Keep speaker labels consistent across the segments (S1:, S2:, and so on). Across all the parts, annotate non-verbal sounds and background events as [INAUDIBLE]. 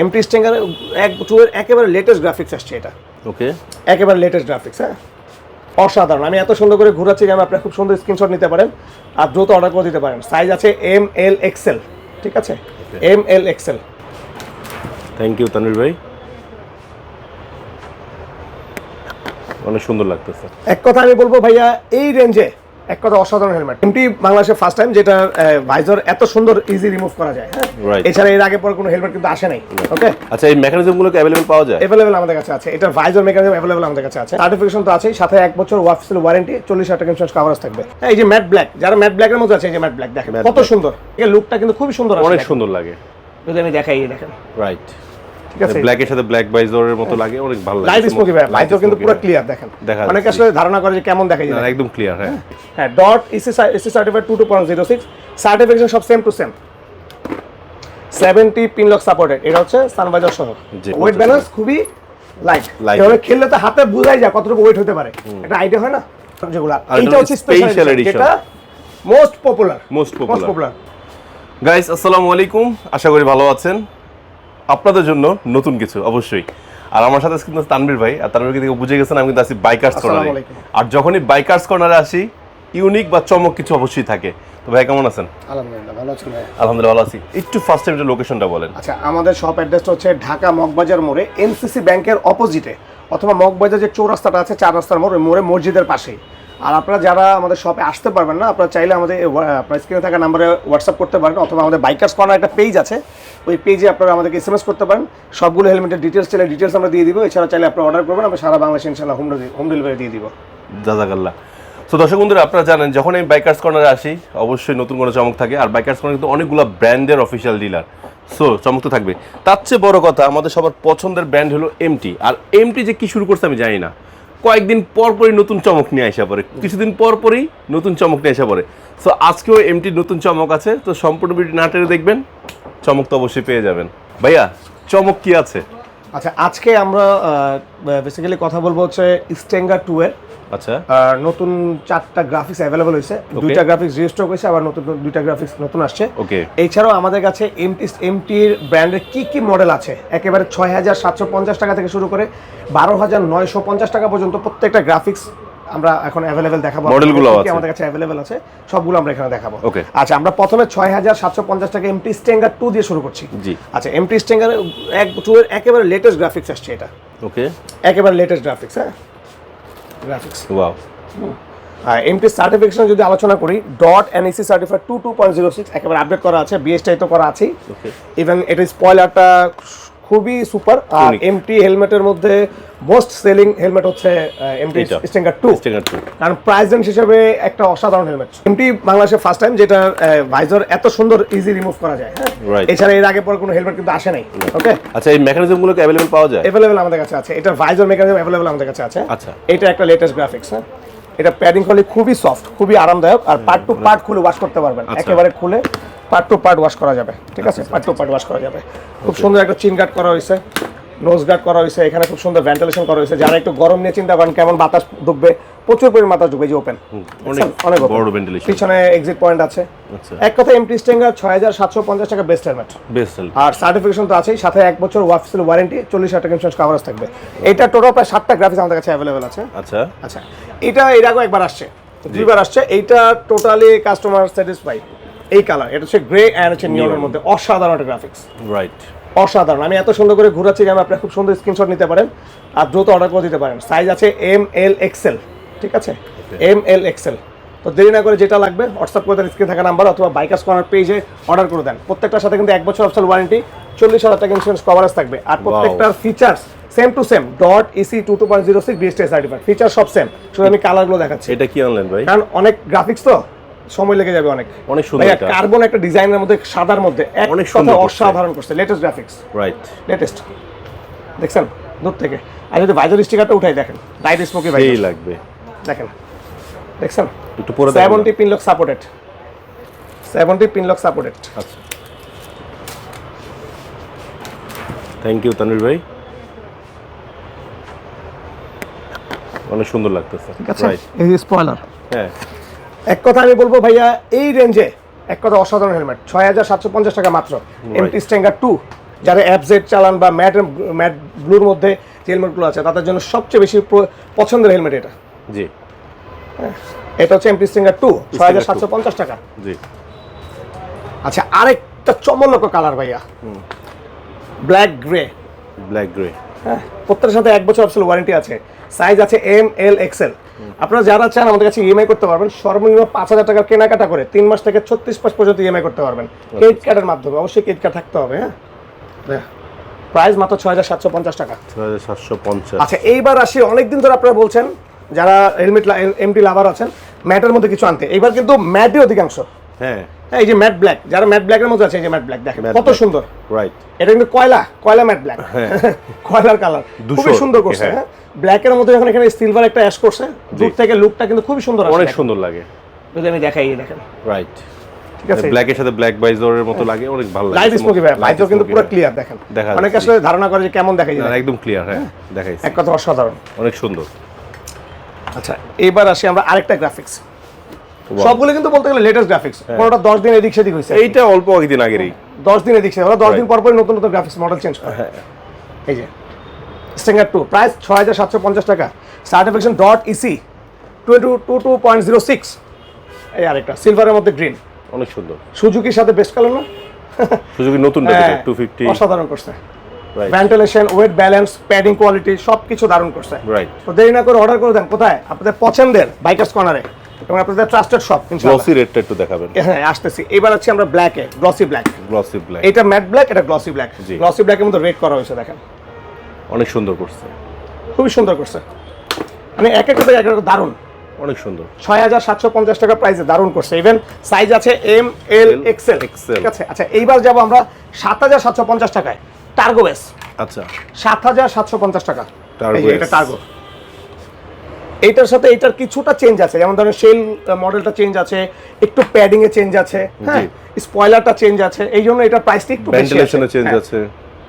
S1: MT স্ট্যাঙ্গার এক two এর একেবারে লেটেস্ট গ্রাফিক্স আসছে এটা।
S2: ওকে
S1: একেবারে লেটেস্ট গ্রাফিক্স হ্যাঁ? অসাধারণ। আমি এত সুন্দর করে ঘুরাচ্ছি যে আপনারা খুব সুন্দর স্ক্রিনশট নিতে পারেন আর দ্রুত অর্ডার করে দিতে পারেন। সাইজ আছে এম এল এক্সেল ঠিক আছে? M L XL
S2: thank you Tanvir ভাই অনেক সুন্দর লাগতেছে।
S1: এক কথা আমি বলব ভাইয়া এই রেঞ্জে এক কথা অসাধারণ হেলমেট এমটি বাংলাদেশে ফার্স্ট টাইম যেটা ভাইজার এত সুন্দর ইজি রিমুভ করা যায় হ্যাঁ? এছাড়া এর আগে পর কোনো হেলমেট কিন্তু আসে নাই ওকে
S2: আচ্ছা এই মেকানিজমগুলোকে অ্যাভেলেবল পাওয়া যায়?
S1: অ্যাভেলেবল আমাদের কাছে আছে। এটার ভাইজার মেকানিজম অ্যাভেলেবল আমাদের কাছে আছে। সার্টিফিকেশন তো আছেই সাথে এক বছর ওয়াফিসিয়াল ওয়ারেন্টি চল্লিশ হাজার টাকা ইন্স্যুরেন্স কভারেজ থাকবে। হ্যাঁ, এই যে ম্যাট ব্ল্যাক যারা ম্যাট ব্ল্যাকের মধ্যে আছে এই যে ম্যাট ব্ল্যাক দেখেন কত সুন্দর। এর লুকটা কিন্তু খুবই সুন্দর
S2: অনেক সুন্দর লাগে।
S1: যদি আমি দেখাই এই দেখেন।
S2: রাইট
S1: ঠিক আছে?
S2: ব্ল্যাকের সাথে ব্ল্যাক বাইজরের মতো লাগে অনেক ভালো লাগে।
S1: লাইট স্মোকি ভাই। লাইটও কিন্তু পুরো ক্লিয়ার দেখেন। অনেকে আসলে ধারণা করে যে কেমন দেখা যায়।
S2: একদম ক্লিয়ার হ্যাঁ।
S1: হ্যাঁ dot EC EC certified two two point zero six certification সব same to same seventy pin lock supported এটা হচ্ছে সানবাইজার সহ। ওয়েট ব্যালেন্স খুবই লাইট
S2: Light.
S1: খেললে তো হাতে বোঝাই যায় কতটুকু ওয়েট হতে পারে। একটা আইডিয়া হয় না? যেগুলো।
S2: এটা
S1: হচ্ছে
S2: হচ্ছে
S1: স্পেশাল
S2: edition।
S1: যেটা most popular
S2: most popular guys আসসালামু আলাইকুম। আশা করি ভালো আছেন। আপনাদের জন্য নতুন কিছু অবশ্যই। আর আমার সাথে কিন্তু তানভীর ভাই আর তানভীর থেকে বুঝে গেছেন আমি কিন্তু আসি বাইকার্স কর্নারে আর যখনই বাইকার্স কর্নারে আসি ইউনিক বা চমক কিছু অবশ্যই থাকে। তো ভাই কেমন আছেন?
S1: আলহামদুলিল্লাহ ভালো আছেন ভাই।
S2: আলহামদুলিল্লাহ ভালো আছি। একটু ফার্স্ট টাইম লোকেশনটা বলেন।
S1: আচ্ছা আমাদের শপ অ্যাড্রেসটা হচ্ছে ঢাকা মগবাজার মোড়ে এনসিসি ব্যাংকের অপোজিটে অথবা মগবাজার যে চৌরাস্তাটা আছে চার রাস্তার মোড় মোড়ে মসজিদের পাশেই। আর আপনারা যারা আমাদের শপে আসতে পারবেন না আপনারা চাইলে আমাদের আপনার স্ক্রিনে থাকা নাম্বারে হোয়াটসঅ্যাপ করতে পারেন অথবা আমাদের বাইকার্স কর্নার একটা পেজ আছে। ওই পেজে আপনারা আমাদেরকে এস এম এস করতে পারেন। সবগুলো হেলমেটের ডিটেলস চাইলে ডিটেলস আমরা দিয়ে দিব। এছাড়া চাইলে আপনারা অর্ডার করবেন। আমরা সারা বাংলাদেশে ইনশাল্লাহ হোম হোম ডেলিভারি দিয়ে দিব।
S2: জাজাকাল্লাহ। তো দর্শক বন্ধুরা, আপনারা জানেন, যখন আমি বাইকার্স কর্নারে আসি, অবশ্যই নতুন কোনো চমক থাকে। আর বাইকার্স কর্নার কিন্তু অনেকগুলো ব্র্যান্ডের অফিসিয়াল ডিলার সো চমক তো থাকবে তার চেয়ে বড় কথা, আমাদের সবার পছন্দের ব্র্যান্ড হলো এমটি আর এমটি যে কি শুরু করছে আমি জানি না। কয়েকদিন পর পরই নতুন চমক নিয়ে আসা পড়ে। কিছুদিন পর পরই নতুন চমক নিয়ে আসা পড়ে। সো আজকেও এমটি নতুন চমক আছে। তো সম্পূর্ণ ভিডিও না টেনে দেখবেন চমক তো অবশ্যই পেয়ে যাবেন। ভাইয়া চমক কি আছে?
S1: আচ্ছা আজকে আমরা বেসিক্যালি কথা বলব হচ্ছে স্টেঙ্গা টু এর।
S2: আচ্ছা।
S1: আর নতুন চারটা গ্রাফিক্স অ্যাভেলেবল হয়েছে। দুইটা গ্রাফিক্স রেজিস্টার হয়েছে আবার নতুন দুইটা গ্রাফিক্স নতুন আসছে।
S2: ওকে
S1: এছাড়াও আমাদের কাছে এমটি এমটির ব্র্যান্ডের কি কি মডেল আছে? একেবারে ছয় হাজার সাতশো পঞ্চাশ টাকা থেকে শুরু করে বারো হাজার নয়শো পঞ্চাশ টাকা পর্যন্ত প্রত্যেকটা গ্রাফিক্স আমরা এখন অ্যাভেলেবেল দেখাবো।
S2: মডেলগুলো আছে।
S1: আমাদের কাছে অ্যাভেলেবেল আছে সবগুলো আমরা এখানে দেখাবো।
S2: Okay.
S1: আচ্ছা আমরা প্রথমে ছয় হাজার সাতশো পঞ্চাশ টাকা এমটি স্টেঙ্গার টু দিয়ে শুরু করছি।
S2: জি।
S1: আচ্ছা এমটি স্টেঙ্গার এক টু এর একেবারে লেটেস্ট গ্রাফিক্স আসছে এটা।
S2: ওকে
S1: একেবারে লেটেস্ট গ্রাফিক্স হ্যাঁ? গ্রাফিক্স
S2: ওয়াও
S1: এমটি সার্টিফিকেশন যদি আলোচনা করি dot NAC certified two two point zero six একেবারে আপডেট করা আছে বিএসটাই তো করা আছেই। এবং এটা স্পয়লারটা খুবই সুপার আর এমটি হেলমেটের মধ্যে মোস্ট সেলিং হেলমেট হচ্ছে MT. Stinger two
S2: sticker two
S1: কারণ প্রাইস রেঞ্জ হিসেবে একটা অসাধারণ হেলমেট। এমটি বাংলাদেশে ফার্স্ট টাইম যেটা ভাইজার এত সুন্দর ইজি রিমুভ করা যায় হ্যাঁ? এছাড়া এর আগে পর কোনো হেলমেট কিন্তু আসে নাই ওকে
S2: আচ্ছা এই মেকানিজমগুলোকে অ্যাভেলেবল পাওয়া যায়?
S1: অ্যাভেলেবেল আমাদের কাছে আছে। এটা ভাইজার মেকানিজম অ্যাভেলেবেল আমাদের কাছে আছে।
S2: আচ্ছা।
S1: এটা একটা লেটেস্ট গ্রাফিক্স হ্যাঁ? এটা প্যাডিং করলে খুবই সফট খুবই আরামদায়ক আর পার্ট টু পার্ট খুলে ওয়াশ করতে পারবেন।
S2: আচ্ছা।
S1: একেবারে খুলে পার্ট টু পার্ট ওয়াশ করা যাবে ঠিক আছে? পার্ট টু পার্ট ওয়াশ করা যাবে। খুব সুন্দর একটা চিন গার্ড করা হয়েছে নোজ গার্ড করা হয়েছে এখানে খুব সুন্দর ভেন্টিলেশন করা হয়েছে। যারা একটু গরম নিয়ে চিন্তা করেন কেমন বাতাস ঢুকবে প্রচুর পরিমাণ বাতাস ঢুকবে যে ওপেন
S2: অনেক বড় ভেন্টিলেশন
S1: পিছনে এক্সিট পয়েন্ট আছে।
S2: আচ্ছা।
S1: এক কথা এমটি স্টেঙ্গার ছয় হাজার সাতশো পঞ্চাশ টাকা বেস্ট হেলমেট
S2: বেস্ট
S1: আর সার্টিফিকেশন তো আছেই সাথে এক বছর ওয়াফিসিয়াল ওয়ারেন্টি চল্লিশ হাজার টাকা ইন্স্যুরেন্স কাভারেজ থাকবে। এটা টোটাল প্রায় সাতটা গ্রাফিক্স আমাদের কাছে অ্যাভেলেবেল আছে।
S2: আচ্ছা।
S1: আচ্ছা এটা এর আগেও একবার আসছে দুইবার আসছে এইটা টোটালি কাস্টমার স্যাটিসফাই এই কালার এটা হচ্ছে গ্রে অ্যান্ড হচ্ছে নিয়নের মধ্যে অসাধারণ একটা গ্রাফিক্স
S2: রাইট
S1: অসাধারণ। আমি এত সুন্দর করে ঘুরাচ্ছি যে আপনারা খুব সুন্দর স্ক্রিনশট নিতে পারেন আর দ্রুত অর্ডার করে দিতে পারেন। সাইজ আছে এম এল এক্সেল ঠিক আছে? এম এল এক্সেল তো দেরি না করে যেটা লাগবে হোয়াটসঅ্যাপ করে দেন স্ক্রিনে থাকা নাম্বার অথবা বাইকার্স কর্নার পেজে অর্ডার করে দেন। প্রত্যেকটার সাথে কিন্তু এক বছর অফসাল ওয়ারেন্টি চল্লিশ হাজার টাকা ইন্স্যুরেন্স কভারেজ থাকবে। আর প্রত্যেকটার features same to same dot EC two two point zero six BST certified feature সব সেম শুধু আমি কালারগুলো দেখাচ্ছি।
S2: এটা কি আনলেন ভাই?
S1: কারণ অনেক গ্রাফিক্স তো। সময় লেগে যাবে অনেক।
S2: অনেক সুন্দর এটা।
S1: কার্বন একটা ডিজাইনের মধ্যে সাদার মধ্যে এক
S2: অনেক সুন্দর
S1: অসাধারণ করছে লেটেস্ট গ্রাফিক্স
S2: রাইট
S1: লেটেস্ট দেখছেন? দূর থেকে। আর যদি ভাইজার স্টিকারটা উঠাই দেখেন। লাইট স্মোকি ভাইজার
S2: লাগবে।
S1: দেখেন। দেখছেন?
S2: একটু পরে দেখেন
S1: seventy pin lock supported seventy pin lock supported
S2: আচ্ছা। থ্যাংক ইউ তানভীর ভাই। অনেক সুন্দর লাগতেছে।
S1: ঠিক আছে?
S2: রাইট
S1: এই স্পয়লার
S2: হ্যাঁ।
S1: এক কথা আমি বলব ভাইয়া এই রেঞ্জে এক কথা অসাধারণ হেলমেট ছয় হাজার সাতশো পঞ্চাশ টাকা মাত্র এমটি স্ট্যাঙ্গার টু যারা অ্যাপজেট চালান বা ম্যাট ম্যাট ব্লুর মধ্যে যে হেলমেটগুলো আছে তাদের জন্য সবচেয়ে বেশি পছন্দের হেলমেট এটা।
S2: জি।
S1: এটা হচ্ছে এমপি স্ট্যাঙ্গার টু ছয় হাজার সাতশো পঞ্চাশ টাকা।
S2: জি।
S1: আচ্ছা আরেকটা চমলক কালার ভাইয়া। ব্ল্যাক গ্রে
S2: ব্ল্যাক গ্রে
S1: হ্যাঁ প্রত্যেকের সাথে এক বছর অপশন ওয়ারেন্টি আছে। সাইজ আছে এম এল এক্সেল আপনারা যারা চান আমাদের কাছে ইএমআই করতে পারবেন সর্বনিম্ন পাঁচ হাজার টাকার কেনাকাটা করে তিন মাস থেকে ছত্রিশ মাস পর্যন্ত ইএমআই করতে পারবেন। ক্রেডিট কার্ডের মাধ্যমে অবশ্যই ক্রেডিট কার্ড থাকতে হবে হ্যাঁ? প্রাইস মাত্র ছয় হাজার সাতশো পঞ্চাশ টাকা।
S2: ছয় হাজার সাতশো পঞ্চাশ।
S1: আচ্ছা এইবার আসি অনেকদিন ধরে আপনারা বলছেন যারা হেলমেট এমটি লাভার আছেন ম্যাটের মধ্যে কিছু আনতে। এবার কিন্তু ম্যাটই অধিকাংশ।
S2: হ্যাঁ।
S1: এই যে ম্যাট ব্ল্যাক যারা ম্যাট ব্ল্যাকের মধ্যে আছে এই যে ম্যাট ব্ল্যাক দেখেন কত সুন্দর।
S2: রাইট
S1: এটা কিন্তু কয়লা কয়লা ম্যাট ব্ল্যাক [LAUGHS] কয়লার কালার খুবই সুন্দর করছে
S2: হ্যাঁ।
S1: হ্যাঁ ব্ল্যাকের মধ্যে যখন এখানে সিলভার একটা অ্যাশ করছে দূর থেকে লুকটা কিন্তু খুবই সুন্দর
S2: অনেক সুন্দর লাগে।
S1: যদি আমি দেখাই দেখেন।
S2: রাইট
S1: ঠিক আছে।
S2: ব্ল্যাকের সাথে ব্ল্যাক বাইজরের মতো লাগে অনেক ভালো লাগে।
S1: লাইট স্মোকি ভাই লাইটও কিন্তু পুরো ক্লিয়ার দেখেন।
S2: দেখা
S1: অনেকে। আসলে ধারণা করে যে কেমন দেখা যায়।
S2: একদম ক্লিয়ার হ্যাঁ দেখাইছি।
S1: এক কথা অসাধারণ।
S2: অনেক সুন্দর।
S1: আচ্ছা এবার আসি আমরা আরেকটা গ্রাফিক্স. সবগুলো কিন্তু বলতে গেলে লেটেস্ট গ্রাফিক্স কোনোটা দশ দিন এদিক সেদিক হয়েছে।
S2: এইটা অল্প কয়েকদিন আগেরই।
S1: দশ দিন এদিক সেদিক। ওরা দশ দিন পর পর নতুন নতুন গ্রাফিক্স মডেল চেঞ্জ করে।
S2: হ্যাঁ।
S1: এই যে স্টিঙ্গার টু প্রাইস ছয় হাজার সাতশো পঞ্চাশ টাকা। Certification dot EC twenty two two point zero six এই আরেকটা সিলভারের মধ্যে গ্রিন
S2: অনেক সুন্দর।
S1: সুজুকির সাথে বেস্ট কালার না?
S2: সুজুকি নতুন
S1: হ্যাঁ,
S2: টু ফিফটি
S1: অসাধারণ করছে। Ventilation weight balance padding quality সব কিছু দারুণ করছে।
S2: রাইট
S1: তো দেরি না করে অর্ডার করে দেন। কোথায়? আপনাদের পছন্দের বাইকার্স কর্নারে এবং আপনাদের ট্রাস্টেড শপ
S2: গ্লসি রেডটা একটু দেখাবেন।
S1: হ্যাঁ আসতেছি। এবার আছি আমরা ব্ল্যাকে গ্লসি ব্ল্যাক
S2: গ্লসি ব্ল্যাক
S1: এটা ম্যাট ব্ল্যাক এটা গ্লসি ব্ল্যাক। গ্লসি ব্ল্যাকের মধ্যে রেড করা হয়েছে দেখেন।
S2: অনেক সুন্দর করছে।
S1: খুবই সুন্দর করছে। মানে এক একটা এক একটা দারুণ।
S2: অনেক সুন্দর।
S1: ছয় হাজার সাতশো পঞ্চাশ টাকা প্রাইসে দারুণ করছে। ইভেন সাইজ আছে এম এল এক্সেল ঠিক আছে? আচ্ছা এইবার যাব আমরা সাত হাজার সাতশো পঞ্চাশ টাকায়। টার্গো বেস
S2: আচ্ছা।
S1: সাত হাজার সাতশো পঞ্চাশ টাকা। এটা টার্গো এইটার সাথে এইটার কিছুটা চেঞ্জ আছে। যেমন ধরেন সেল মডেলটা চেঞ্জ আছে একটু প্যাডিং এ চেঞ্জ আছে হ্যাঁ? স্পয়লারটা চেঞ্জ আছে এই জন্য এটার প্রাইসটা একটু বেশি আছে।
S2: চেঞ্জ
S1: হ্যাঁ,
S2: আছে।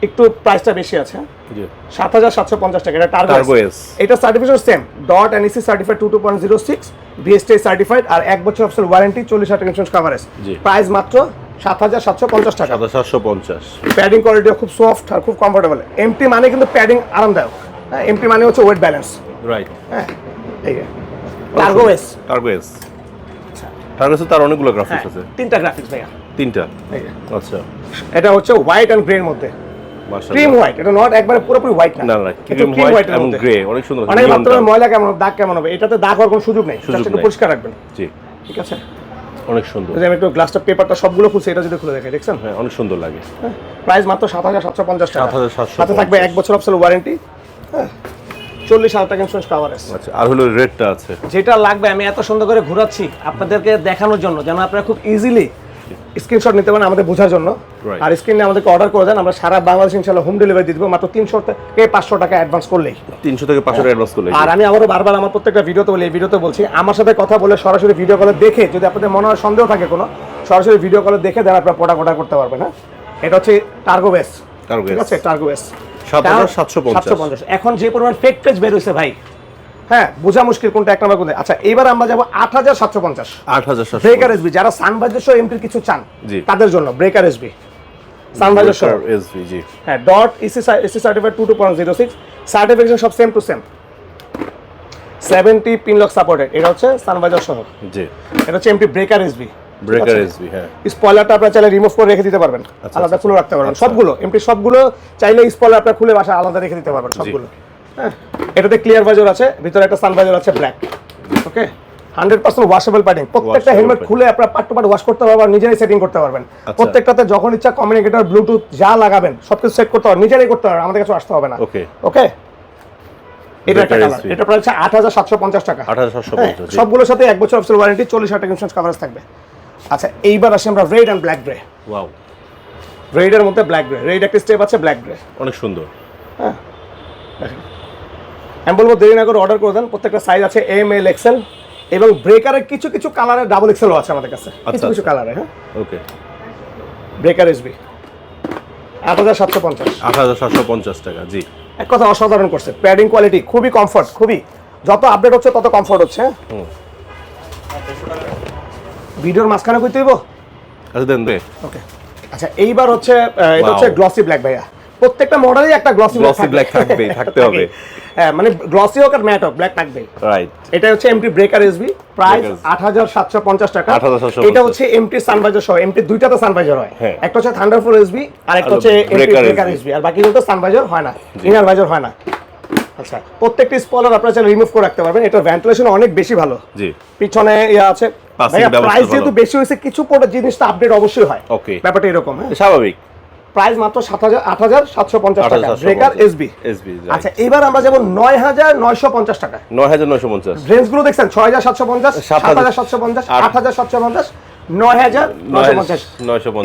S1: একটু প্রাইসটা বেশি আছে।
S2: জি।
S1: সাত হাজার সাতশো পঞ্চাশ টাকা। এটা টার্গো
S2: S।
S1: এটা certification same dot NEC certified two two point zero six BST certified আর এক বছর অফিসিয়াল ওয়ারেন্টি চল্লিশ হাজার ইন্স্যুরেন্স কাভারেজ প্রাইস মাত্র সাত হাজার সাতশো পঞ্চাশ টাকা।
S2: সাতশো পঞ্চাশ।
S1: প্যাডিং কোয়ালিটিও খুব সফট আর খুব কমফোর্টেবল এমটি মানে কিন্তু প্যাডিং আরামদায়ক। হ্যাঁ এমটি মানে হচ্ছে ওয়েট ব্যালেন্স
S2: রাইট
S1: হ্যাঁ এই টার্গো এস
S2: টার্গো এস টার্গো এসে তার অনেকগুলো গ্রাফিক্স আছে।
S1: তিনটা গ্রাফিক্স ভাইয়া।
S2: তিনটা? আচ্ছা।
S1: এটা হচ্ছে হোয়াইট অ্যান্ড গ্রে এর মধ্যে। ক্রিম হোয়াইট এটা নট একবারে পুরোপুরি হোয়াইট না।
S2: না না ক্রিম হোয়াইট এবং গ্রে অনেক সুন্দর
S1: অনেক হবে
S2: টা।
S1: ময়লা কেমন দাগ কেমন হবে এটাতে দাগ হওয়ার কোনো সুযোগ নেই।
S2: সুযোগ
S1: একটু। পরিষ্কার রাখবেন।
S2: জি।
S1: ঠিক আছে?
S2: অনেক সুন্দর।
S1: আমি একটু গ্লাসটা পেপারটা সবগুলো খুলছি এটা যদি খুলে দেখে দেখছেন?
S2: হ্যাঁ অনেক সুন্দর লাগে।
S1: প্রাইস মাত্র সাত হাজার সাতশো পঞ্চাশ টাকা।
S2: 7,750
S1: সাথে থাকবে এক বছর অফিসিয়াল ওয়ারেন্টি হ্যাঁ। চল্লিশ হাজার টাকা ইন্স্যুরেন্স কাভারেজ
S2: আচ্ছা আর হলো রেডটা আছে।
S1: যেটা লাগবে আমি এত সুন্দর করে ঘোরাচ্ছি আপনাদেরকে দেখানোর জন্য যেন আপনারা খুব ইজিলি স্ক্রিনশট নিতে পারেন আমাদের বোঝার জন্য। আর স্ক্রিনে আমাদেরকে অর্ডার করে দেন আমরা সারা বাংলাদেশ ইনশাল্লাহ হোম ডেলিভারি দিয়ে দেবো মাত্র তিনশো থেকে পাঁচশো টাকা অ্যাডভান্স করলেই।
S2: তিনশো থেকে পাঁচশো অ্যাডভান্স করলে
S1: আর আমি আবারও বারবার আমার প্রত্যেকটা ভিডিওতে বলি এই ভিডিওতে বলছি আমার সাথে কথা বলে সরাসরি ভিডিও কলে দেখে যদি আপনাদের মনে হয় সন্দেহ থাকে কোনো সরাসরি ভিডিও কলে দেখে দেন আপনারা প্রোডাক্ট অর্ডার করতে পারবেন হ্যাঁ? এটা হচ্ছে টার্গো বেস ঠিক আছে? টার্গো বেস
S2: 7,750
S1: এখন যে পরিমাণ ফেক পেজ বের হয়েছে ভাই হ্যাঁ বোঝা মুশকিল কোনটা এক নম্বর কোনটা। আচ্ছা এবার আমরা যাব আট হাজার সাতশো পঞ্চাশ।
S2: আট হাজার সাতশো
S1: ব্রেকার এসবি যারা সানভাইজার সহ এমপির কিছু চান। তাদের জন্য ব্রেকার এসবি সানভাইজার সহ
S2: এসভি জি।
S1: হ্যাঁ dot EC EC certified two two point zero six certification সব same to same seventy pin lock supported এটা হচ্ছে সানভাইজার সহ
S2: জি।
S1: এটা হচ্ছে MP breaker SB
S2: breaker SV হ্যাঁ।
S1: স্পয়লারটা আপনারা চাইলে রিমুভ করে রেখে দিতে পারবেন।
S2: আচ্ছা,
S1: আলাদা
S2: আচ্ছা,
S1: খুলে রাখতে পারবেন।
S2: আচ্ছা।
S1: সবগুলো সবগুলো চাইলে স্পয়লার আপনারা খুলে বাসা আলাদা রেখে দিতে পারবেন সবগুলো। হ্যাঁ এটাতে ক্লিয়ার ভাইজার আছে ভিতরে একটা সান ভাইজার আছে black okay? Hundred percent washable padding প্রত্যেকটা হেলমেট খুলে আপনারা পার্ট টু পার্ট ওয়াশ করতে পারবেন নিজেরাই সেটিং করতে পারবেন।
S2: আচ্ছা।
S1: প্রত্যেকটাতে যখন ইচ্ছা কমিউনিকেটর ব্লুটুথ যা লাগাবেন সবকিছু সেট করতে পারবেন নিজেরাই করতে পারবেন আমাদের কাছে আসতে হবে না।
S2: ওকে
S1: ওকে? এটা একটা কালার এটা প্রায় হচ্ছে আট হাজার সাতশো পঞ্চাশ টাকা।
S2: আট হাজার সাতশো
S1: সবগুলোর সাথে এক বছর অফিসিয়াল ওয়ারেন্টি চল্লিশ হাজার টাকা ইন্স্যুরেন্স কাভারেজ থাকবে। আচ্ছা এইবার আসি আমরা red and black grey
S2: wow
S1: রেডের মধ্যে ব্ল্যাক গ্রে রেড একটা স্টেপ আছে ব্ল্যাক গ্রে
S2: অনেক সুন্দর।
S1: হ্যাঁ আমি বলব দেরি না করে অর্ডার করে দেন প্রত্যেকটা সাইজ আছে এম এল এক্সেল এবং ব্রেকারের কিছু কিছু কালারের ডাবল এক্সেলও আছে আমাদের কাছে। কিছু
S2: আচ্ছা,
S1: কিছু
S2: আচ্ছা।
S1: কালারে হ্যাঁ।
S2: ওকে
S1: ব্রেকার এসবি আট হাজার সাতশো পঞ্চাশ।
S2: আট হাজার সাতশো পঞ্চাশ টাকা জি।
S1: এক কথা অসাধারণ করছে। প্যাডিং কোয়ালিটি খুবই কমফর্ট খুবই। যত আপডেট হচ্ছে তত কমফর্ট হচ্ছে হ্যাঁ?
S2: হুম।
S1: ভিডিওর মাঝখানে কই তুইব
S2: আচ্ছা দেন রে
S1: ওকে। আচ্ছা এইবার হচ্ছে এটা হচ্ছে গ্লসি ব্ল্যাক ভাইয়া। প্রত্যেকটা মডেলেই একটা গ্লসি
S2: Glossy black থাকবেই, থাকতে হবে। [LAUGHS]
S1: হ্যাঁ মানে গ্লসি হোক আর ম্যাট হোক ব্ল্যাক থাকবেই
S2: রাইট
S1: এটা হচ্ছে MT breaker SB price
S2: Breakers।
S1: আট হাজার সাতশো পঞ্চাশ টাকা।
S2: 8,750
S1: এটা হচ্ছে এমটি সানভাইজার সহ এমটি দুইটাতে সানভাইজার হয়। একটা হচ্ছে থান্ডার ফোর এসবি আর একটা হচ্ছে এমটি ব্রেকার এসবি আর বাকিগুলো তো সানভাইজার হয় না ইনার ভাইজার হয় না। আচ্ছা প্রত্যেকটি স্পলার আপনারা চাইলে রিমুভ করে রাখতে পারবেন। এটার ভেন্টিলেশন অনেক বেশি ভালো।
S2: জি।
S1: পিছনে ইয়া আছে। প্রাইস যেহেতু বেশি হয়েছে কিছু প্রোডাক্ট জিনিসটা আপডেট অবশ্যই হয়।
S2: Okay.
S1: ব্যাপারটা এরকম হ্যাঁ?
S2: স্বাভাবিক।
S1: প্রাইস মাত্র সাত হাজার আট হাজার সাতশো পঞ্চাশ টাকা। ব্রেকার এসবি আচ্ছা এবার আমরা যাব নয় হাজার নয়শো পঞ্চাশ টাকা
S2: নয় হাজার নয়শো পঞ্চাশ।
S1: রেঞ্জগুলো দেখছেন? ছয় হাজার সাতশো পঞ্চাশ সাত হাজার সাতশো পঞ্চাশ
S2: আট
S1: হাজার সাতশো পঞ্চাশ নয় হাজার নয়শো পঞ্চাশ।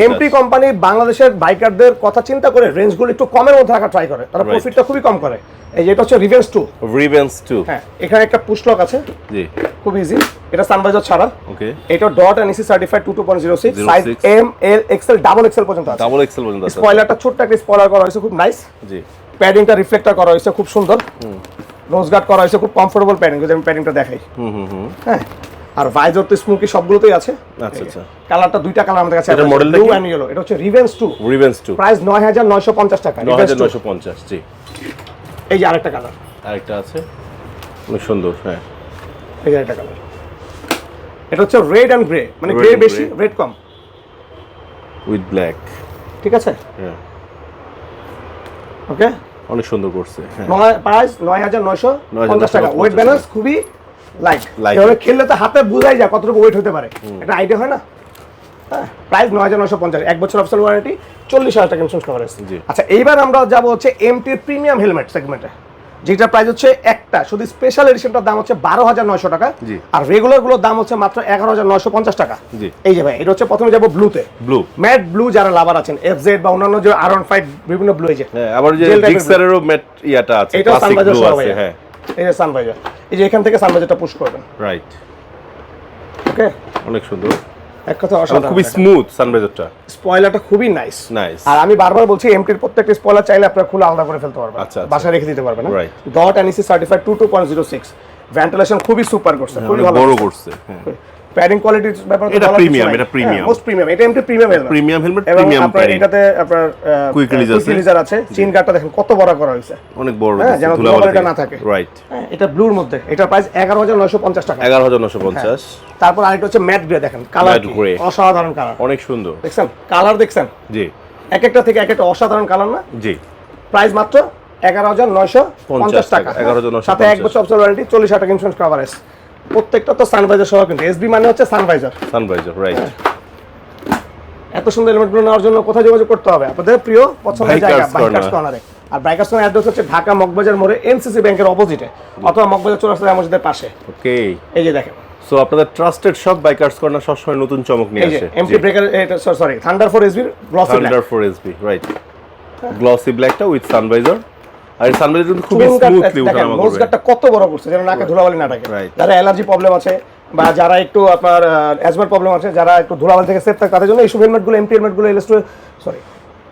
S1: এমপি কোম্পানি বাংলাদেশের বাইকারদের কথা চিন্তা করে রেঞ্জগুলো একটু কমের মধ্যে রাখা ট্রাই করে। তারা প্রফিটটা খুবই কম করে। এই যে এটা হচ্ছে রিভেন্স টু
S2: রিভেন্স টু
S1: হ্যাঁ এখানে একটা পুশলক আছে।
S2: জি।
S1: খুব ইজি এটা ছাড়া।
S2: ওকে
S1: এটা dot certified two two point zero six size M L XL double XL পর্যন্ত আছে।
S2: ডাবল এক্সেল পর্যন্ত আছে।
S1: স্পয়লারটা ছোট্ট একটা স্পয়লার করা হয়েছে খুব নাইস
S2: জি।
S1: প্যাডিংটা রিফ্লেক্টর করা হয়েছে খুব সুন্দর। নোজ গার্ড করা হয়েছে খুব কমফোর্টেবল প্যাডিং যদি আমি প্যাডিংটা দেখাই।
S2: হুম হুম।
S1: হ্যাঁ। আর ভাইজর তো স্মোকি সবগুলোতেই আছে?
S2: আচ্ছা আচ্ছা।
S1: কালারটা দুইটা কালার আমাদের কাছে
S2: model টা
S1: ব্লু? অ্যান্ড ইয়েলো এটা হচ্ছে রিভেন্স টু
S2: রিভেন্স টু
S1: প্রাইস নয় হাজার নয়শো পঞ্চাশ টাকা।
S2: নয়
S1: Revenge
S2: হাজার
S1: 2
S2: নয়শো পঞ্চাশ জি।
S1: এই যে আরেকটা কালার
S2: আরেকটা আছে। অনেক সুন্দর হ্যাঁ।
S1: এই যে আরেকটা কালার এটা হচ্ছে রেড অ্যান্ড গ্রে মানে গ্রে বেশি রেড কম।
S2: উইথ ব্ল্যাক
S1: ঠিক আছে?
S2: হ্যাঁ।
S1: ওকে
S2: অনেক সুন্দর করছে হ্যাঁ।
S1: নয় প্রাইস নয় হাজার নয়শো পঞ্চাশ টাকা। ওয়েট ব্যালেন্স খুবই লাইট. এভাবে খেললে তো হাতে বোঝাই যায় কতটুকু ওয়েট হতে পারে। একটা আইডিয়া হয় না? হ্যাঁ প্রাইস নয় হাজার নয়শো পঞ্চাশ। এক বছর অফিসিয়াল ওয়ারেন্টি চল্লিশ হাজার টাকা ইন্স্যুরেন্স কভারেজ আচ্ছা এইবার আমরা যাব হচ্ছে এমটির প্রিমিয়াম হেলমেট সেগমেন্টে যেটা প্রাইস হচ্ছে একটা শুধু স্পেশাল এডিশনটার দাম হচ্ছে বারো হাজার নয়শো টাকা। আর রেগুলারগুলোর দাম হচ্ছে মাত্র এগারো হাজার নয়শো পঞ্চাশ টাকা। এই যে ভাই এটা হচ্ছে প্রথমে যাব ব্লুতে
S2: ব্লু
S1: ম্যাট ব্লু যারা লাভার আছেন এফ জেড বা অন্যান্য যে আর ফাইভ বিভিন্ন ব্লু এই যে।
S2: হ্যাঁ আবার যে ম্যাট ইয়াটা আছে
S1: এটা
S2: ক্লাসিক
S1: সানবাইজার সহ
S2: হ্যাঁ।
S1: এই যে সানভাইজার এই যে এখান থেকে সানভাইজারটা পুশ করবেন।
S2: রাইট
S1: ওকে
S2: অনেক সুন্দর।
S1: এক কথা অসাধারণ
S2: খুবই স্মুথ সানভাইজারটা
S1: স্পয়লারটা খুবই নাইস
S2: নাইস
S1: আর আমি বারবার বলছি এমটির প্রত্যেকটা স্পয়লার চাইলে আপনারা খুলে আলাদা করে ফেলতে পারবেন।
S2: আচ্ছা, বাসা
S1: বাসায় রেখে দিতে পারবেন
S2: right
S1: dot NEC certified two two point zero six ventilation খুবই সুপার করছে খুবই ভালো
S2: বড় করছে। হ্যাঁ।
S1: প্যাডিং কোয়ালিটির ব্যাপারে
S2: এটা
S1: নাই।
S2: এটা premium।
S1: মোস্ট প্রিমিয়াম এটা MT premium helmet
S2: premium helmet premium
S1: আপনার এটাতে আপনার
S2: Quick release আছে।
S1: রিলিজার আছে। চিন গার্ডটা দেখেন কত বড় করা হয়েছে।
S2: অনেক বড়
S1: হ্যাঁ, যেন ধুলাবালিটা না থাকে।
S2: রাইট
S1: হ্যাঁ, এটা ব্লুর মধ্যে। এটা প্রাইস এগারো হাজার নয়শো পঞ্চাশ টাকা।
S2: এগারো হাজার নশো পঞ্চাশ।
S1: তারপর আরেকটা হচ্ছে ম্যাট গ্রে দেখেন কালার অসাধারণ কালার
S2: অনেক সুন্দর।
S1: দেখছেন? কালার দেখছেন?
S2: জি।
S1: এক একটা থেকে এক একটা অসাধারণ কালার না?
S2: জি।
S1: প্রাইস মাত্র এগারো হাজার নয়শো পঞ্চাশ টাকা
S2: টাকা, 11,950
S1: সাথে এক বছর অবসর ওয়ারেন্টি চল্লিশ হাজার টাকা ইন্স্যুরেন্স কভারেজ প্রত্যেকটা তো সানভাইজার সহ কিন্তু। এসবি মানে হচ্ছে সানভাইজার
S2: সানভাইজার রাইট
S1: এত সুন্দর এলিমেন্টগুলো নেওয়ার জন্য কোথায় যোগাযোগ করতে হবে? আপনাদের প্রিয় পছন্দের জায়গা বাইকার্স কর্নারে আর বাইকার্স কর্নার অ্যাড্রেস হচ্ছে ঢাকা মগবাজার মোড়ে এনসিসি ব্যাংকের অপোজিটে অথবা মগবাজার চৌরাস্তা মসজিদের পাশে।
S2: ওকে
S1: এই যে দেখেন।
S2: সো আপনাদের ট্রাস্টেড সব বাইকার্স কর্নার সবসময় নতুন চমক নিয়ে আসে।
S1: MT breaker sorry thunder four এসবির glossy
S2: thunder four SB right glossy ব্ল্যাকটা উইথ সানভাইজার আর কিন্তু খুবই স্মুথলি উঠানামা
S1: নোজ
S2: করবে
S1: গার্ডটা কত বড় করছে যেন নাকে ধুলাবালি না থাকে। যারা অ্যালার্জি প্রবলেম আছে বা যারা একটু আপনার অ্যাজমার প্রবলেম আছে যারা একটু ধুলাবালি থেকে সেফ থাকে তাদের জন্য এইসব হেলমেটগুলো এমটি হেলমেটগুলো এলএস সরি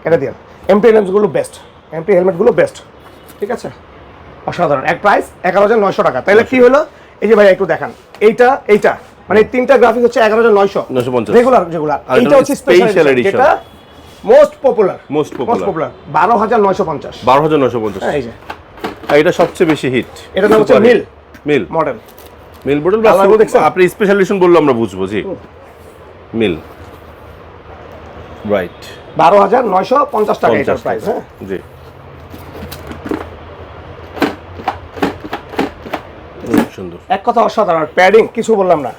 S1: এটা দিয়ে এমটি হেলমেটগুলো বেস্ট এমটি হেলমেটগুলো বেস্ট ঠিক আছে? অসাধারণ। এক প্রাইস এগারো হাজার নয়শো টাকা। তাহলে কি হলো? এই যে ভাই একটু দেখান। এইটা এইটা মানে তিনটা গ্রাফিক হচ্ছে এগারো হাজার নয়শো।
S2: 950
S1: রেগুলার যেগুলো এইটা হচ্ছে স্পেশাল। যেটা মোস্ট পপুলার
S2: popular।
S1: পপুলার বারো হাজার নয়শো পঞ্চাশ।
S2: বারো হাজার নশো পঞ্চাশ।
S1: এই যে।
S2: আর এটা সবচেয়ে বেশি হিট
S1: নাম হচ্ছে মিল
S2: মিল
S1: মডেল
S2: মিল
S1: Colour
S2: আপনি স্পেশালিশন বললে আমরা বুঝব জি। মিল রাইট
S1: বারো হাজার নয়শো পঞ্চাশ টাকা এটার প্রাইস হ্যাঁ।
S2: জি। সুন্দর
S1: এক কথা অসাধারণ প্যাডিং কিছু বললাম না।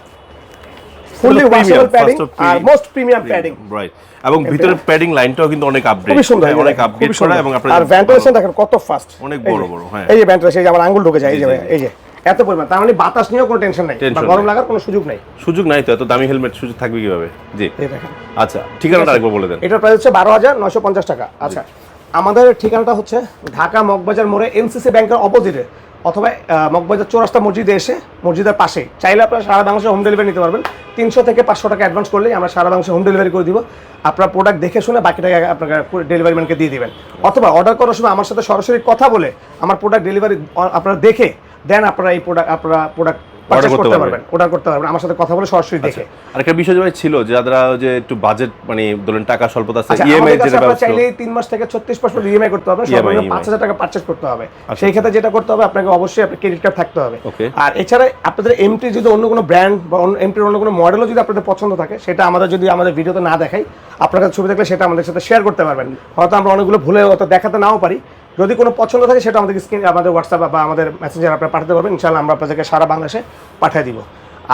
S1: ফুললি ওয়াশেবল প্যাডিং আর মোস্ট প্রিমিয়াম প্যাডিং
S2: রাইট এবং ভিতরের প্যাডিং লাইনটাও কিন্তু অনেক আপডেট
S1: খুবই সুন্দর
S2: অনেক
S1: দেখেন,
S2: আপডেট করা। এবং
S1: আর ভেন্টিলেশন দেখেন কত ফাস্ট
S2: অনেক বড় বড়, হ্যাঁ।
S1: এই যে ভেন্টিলেশন এই যে আমার আঙ্গুল ঢুকে যায় এই যে। এই যে। এত পরিমাণ। তার মানে বাতাস নিয়েও কোনো টেনশন নাই বা গরম লাগার কোনো সুযোগ নাই।
S2: সুযোগ নাই তো এত দামি হেলমেট সুযোগ থাকবে কীভাবে? জি।
S1: এই দেখেন।
S2: আচ্ছা ঠিকানাটা আরেকবার বলে দেন।
S1: এটার প্রাইস হচ্ছে বারো হাজার নয়শো পঞ্চাশ টাকা। আচ্ছা আমাদের ঠিকানাটা হচ্ছে ঢাকা মগবাজার মোড়ে এনসিসি ব্যাংকের অপোজিটে অথবা মগবাজার চৌরাস্তা মসজিদে এসে, মসজিদের পাশে। চাইলে আপনারা সারা বাংলাদেশে হোম ডেলিভারি নিতে পারবেন। তিনশো থেকে পাঁচশো টাকা অ্যাডভান্স করলেই আমরা সারা বাংলাদেশে হোম ডেলিভারি করে দিব। আপনার প্রোডাক্ট দেখে শুনে বাকি টাকা আপনাকে ডেলিভারি ম্যানকে দিয়ে দেবেন। অথবা অর্ডার করার সময় আমার সাথে সরাসরি কথা বলে আমার প্রোডাক্ট ডেলিভারি আপনারা দেখে, দেন আপনারা এই প্রোডাক্ট আপনারা প্রোডাক্ট পারচেস
S2: করতে
S1: পারবেন। অর্ডার করতে পারবেন আমার সাথে কথা বলে সরাসরি দেখে।
S2: আর একটা বিষয় যেটা ছিল যারা যে একটু বাজেট মানে ধরেন টাকা স্বল্পতা আছে
S1: আচ্ছা
S2: ইএমআই যেটা ব্যবস্থা
S1: চাইলে তিন মাস থেকে ছত্রিশ মাস পর্যন্ত ইএমআই করতে হবে
S2: EMI,
S1: সর্বনিম্ন
S2: EMI
S1: পাঁচ হাজার টাকা পারচেস করতে হবে।
S2: আচ্ছা।
S1: সেই ক্ষেত্রে যেটা করতে হবে আপনাকে অবশ্যই আপনার ক্রেডিট কার্ড থাকতে হবে। আর এছাড়া আপনাদের এমটি যদি অন্য কোনো ব্র্যান্ড বা এমটির অন্য কোনো মডেলও যদি আপনাদের পছন্দ থাকে সেটা আমাদের যদি আমাদের ভিডিওতে না দেখাই আপনার কাছে ছবি দেখলে সেটা আমাদের সাথে শেয়ার করতে পারবেন। হয়তো আমরা অনেকগুলো ভুলে হয়তো দেখাতে নাও পারি যদি কোনো পছন্দ থাকে, সেটা আমাদের স্ক্রিন, আমাদের হোয়াটসঅ্যাপ বা আমাদের মেসেঞ্জার আপনারা পাঠাতে পারবেন। ইনশাআল্লাহ আমরা আপনাদেরকে সারা বাংলাদেশে পাঠিয়ে দিব।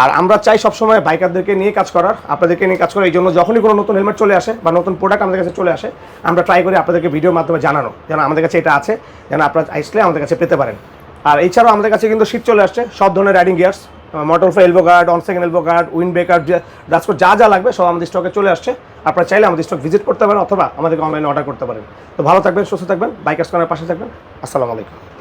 S1: আর আমরা চাই সবসময় বাইকারদেরকে নিয়ে কাজ করার, আপনাদেরকে নিয়ে কাজ করার। এই জন্য যখনই কোনো নতুন হেলমেট চলে আসে বা নতুন প্রোডাক্ট আমাদের কাছে চলে আসে, আমরা ট্রাই করি আপনাদেরকে ভিডিওর মাধ্যমে জানানো, যেন আমাদের কাছে এটা আছে, যেন আপনারা আসলে আমাদের কাছে পেতে পারেন। আর এছাড়াও আমাদের কাছে কিন্তু শীত চলে আসছে, সব ধরনের riding gears motor fry elbow guard on second elbow guard windbreaker DASCO যা যা লাগবে সব আমাদের স্টকে চলে আসছে। আপনারা চাইলে আমাদের স্টক ভিজিট করতে পারেন অথবা আমাদেরকে অনলাইনে অর্ডার করতে পারেন। তো ভালো থাকবেন, সুস্থ থাকবেন বাইকার্স কোনার পাশে থাকবেন। আসসালামু আলাইকুম।